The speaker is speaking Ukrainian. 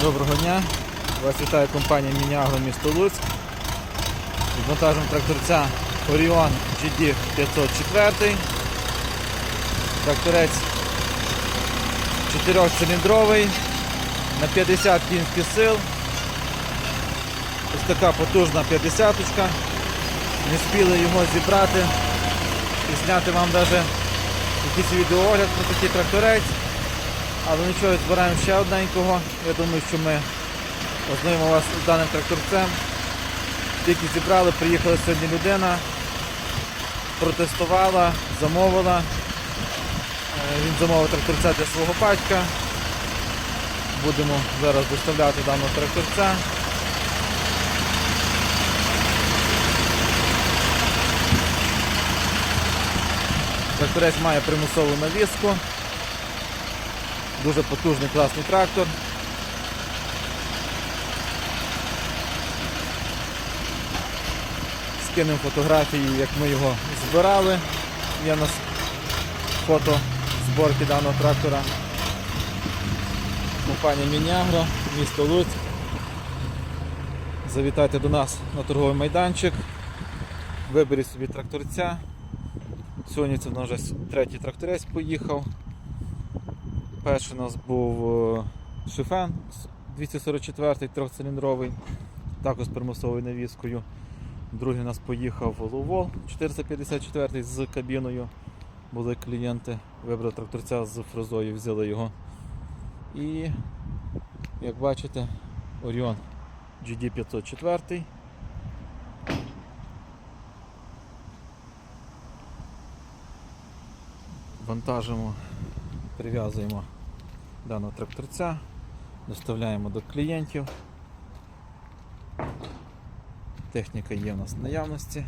Доброго дня. Вас вітає компанія Мінягро місто Луцьк. Відвантажимо тракторця Orion GD 504. Тракторець 4-циліндровий на 50 кінських сил. Ось така потужна 50 -очка. Не спіли його зібрати і зняти вам навіть якийсь відеоогляд про такий тракторець. Але нічого, збираємо ще одненького. Я думаю, що ми ознайомимо вас з даним тракторцем. Тільки зібрали, приїхала сьогодні людина, протестувала, замовила. Е, Він замовив тракторця для свого батька. Будемо зараз доставляти даного тракторця. Тракторець має примусову навіску. Дуже потужний класний трактор. Скинемо фотографії, як ми його збирали. Є у нас фото зборки даного трактора. Компанія Мінягро, місто Луцьк. Завітайте до нас на торговий майданчик. Виберіть собі тракторця. Сьогодні це в нас вже третій тракторець поїхав. Перший у нас був е, Шифен 244 трьохциліндровий, також з примусовою навіскою. Другий у нас поїхав Лувол 454 з кабіною. Були клієнти, вибрали тракторця з фрезою, взяли його. І, як бачите, Orion GD 504. Вантажимо, прив'язуємо даного тракторця, доставляємо до клієнтів. Техніка є у нас в наявності.